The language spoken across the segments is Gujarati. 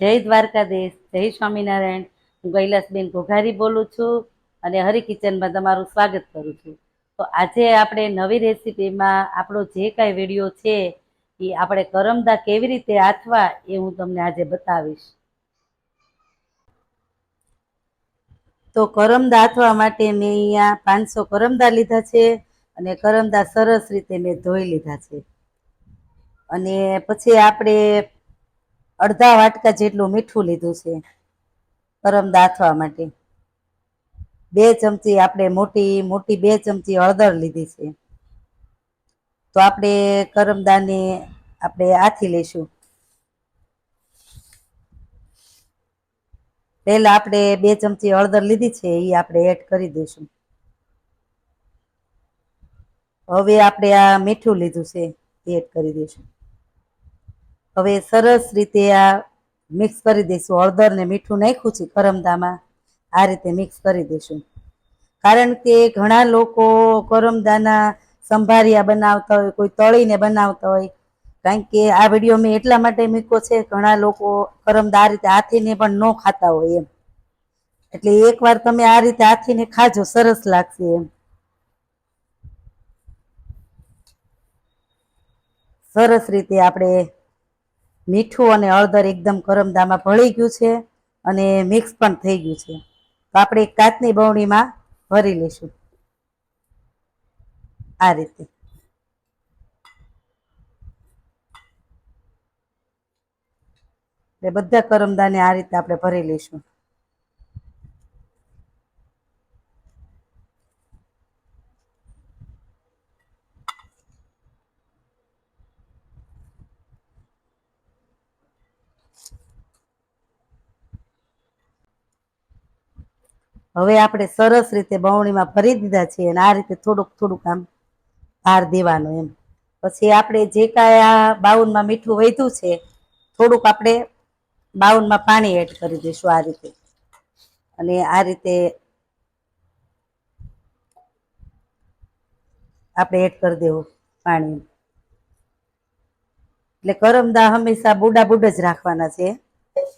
જય દ્વારકાધીશ, જય સ્વામિનારાયણ. હું કૈલાસબેન ઘોઘારી બોલું છું અને હરી કિચનમાં તમારું સ્વાગત કરું છું. તો આજે આપણે નવી રેસીપીમાં આપણો જે કાંઈ વીડિયો છે એ આપણે કરમદા કેવી રીતે આથવા એ હું તમને આજે બતાવીશ. તો કરમદા આથવા માટે મેં અહીંયા પાંચસો કરમદા લીધા છે અને કરમદા સરસ રીતે મેં ધોઈ લીધા છે. અને પછી આપણે અડધા વાટકા જેટલું મીઠું લીધું છે ગરમ દાથવા માટે. બે ચમચી આપણે મોટી મોટી બે ચમચી હળદર લીધી છે. તો આપણે કરમદાને આપણે આથી લઈશું. પહેલા આપણે બે ચમચી હળદર લીધી છે એ આપણે એડ કરી દઈશું. હવે આપણે આ મીઠું લીધું છે એડ કરી દઈશું. હવે સરસ રીતે આ મિક્સ કરી દઈશું. હળદર ને મીઠું નાખ્યું છે કરમદામાં. આ રીતે મિક્સ કરી દઈશું. કારણ કે ઘણા લોકો કરમદાના સંભારિયા બનાવતા હોય, કોઈ તળીને બનાવતા હોય. કારણ કે આ વીડિયો મેં એટલા માટે મૂક્યો છે, ઘણા લોકો કરમદા આ રીતે હાથીને પણ ન ખાતા હોય એમ. એટલે એકવાર તમે આ રીતે હાથીને ખાજો, સરસ લાગશે એમ. સરસ રીતે આપણે મીઠું અને હળદર એકદમ કરમદામાં ભળી ગયું છે અને મિક્સ પણ થઈ ગયું છે. તો આપણે એક કાચની બવણીમાં ભરી લઈશું. આ રીતે. એટલે બધા કરમદાને આ રીતે આપણે ભરી લઈશું. હવે આપણે સરસ રીતે બવણીમાં ભરી દીધા છે અને આ રીતે થોડુંક થોડુંક આમ ભાર દેવાનું એમ. પછી આપણે જે કાંઈ આ બાઉનમાં મીઠું વધ્યું છે, થોડુંક આપણે બાઉનમાં પાણી એડ કરી દઈશું આ રીતે. અને આ રીતે આપણે એડ કરી દેવું પાણી એટલે કરમદા હંમેશા બુડા બુડ જ રાખવાના છે.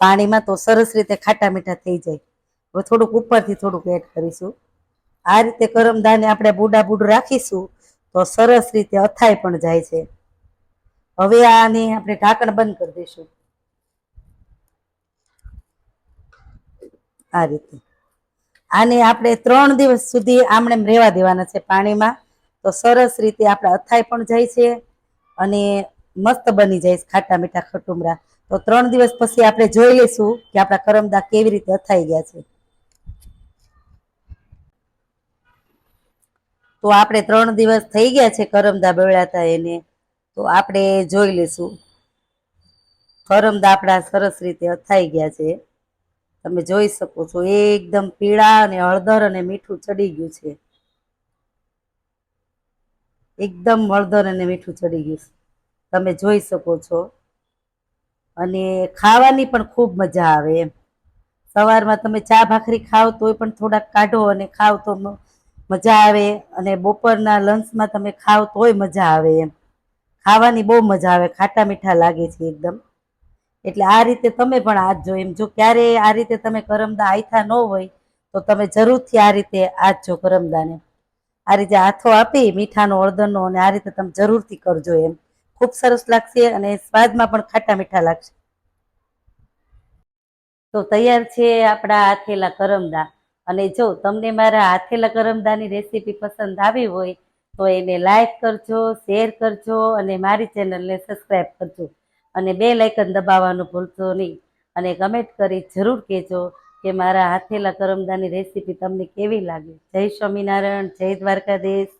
પાણીમાં તો સરસ રીતે ખાટા મીઠા થઈ જાય. થોડુંક ઉપરથી થોડુંક એડ કરીશું. આ રીતે કરમદાને આપણે બુડા બુડ રાખીશું તો સરસ રીતે અથાઈ પણ જાય છે. હવે આને આપણે ઢાંકણ બંધ કરી દઈશું. આ રીતે. આને આપણે ત્રણ દિવસ સુધી આમણે રહેવા દેવાના છે પાણીમાં. તો સરસ રીતે આપણે અથાઈ પણ જાય છે અને મસ્ત બની જાય છે ખાટા મીઠા ખટુમરા. તો ત્રણ દિવસ પછી આપણે જોઈ લઈશું કે આપણા કરમદા કેવી રીતે અથાઈ ગયા છે. તો આપણે ત્રણ દિવસ થઈ ગયા છે કરમદા બળ્યાતા એને, તો આપણે જોઈ લઈશું. કરમદા આપણા સરસ રીતે અથાઈ ગયા છે. તમે જોઈ શકો છો એકદમ પીળા અને હળદર અને મીઠું ચડી ગયું છે. એકદમ હળદર અને મીઠું ચડી ગયું છે. તમે જોઈ શકો છો. અને ખાવાની પણ ખૂબ મજા આવે એમ. સવારમાં તમે ચા ભાખરી ખાવ તોય પણ થોડાક કાઢો અને ખાવ તો મજા આવે અને બપોરના લંચમાં તમે ખાવ તોય મજા આવે એમ. ખાવાની બહુ મજા આવે, ખાટા મીઠા લાગે છે એકદમ. એટલે આ રીતે તમે પણ આજ એમ જો ક્યારે આ રીતે તમે કરમદા આયથા ન હોય, તો તમે જરૂરથી આ રીતે આજો કરમદાને આ રીતે હાથો આપી, મીઠાનો, હળદરનો અને આ રીતે તમે જરૂરથી કરજો એમ. ખૂબ સરસ લાગશે અને સ્વાદમાં પણ ખાટા મીઠા લાગશે. તો તૈયાર છે આપણા હાથેલા કરમદા. અને જો તમને મારા હાથેલા કરમદાની રેસીપી પસંદ આવી હોય, તો એને લાઈક કરજો, શેર કરજો અને મારી ચેનલને સબસ્ક્રાઈબ કરજો. અને બે લાઇકન દબાવવાનું ભૂલશો નહીં. અને કમેન્ટ કરી જરૂર કહેજો કે મારા હાથેલા કરમદાની રેસીપી તમને કેવી લાગે. જય સ્વામિનારાયણ, જય દ્વારકાધીશ.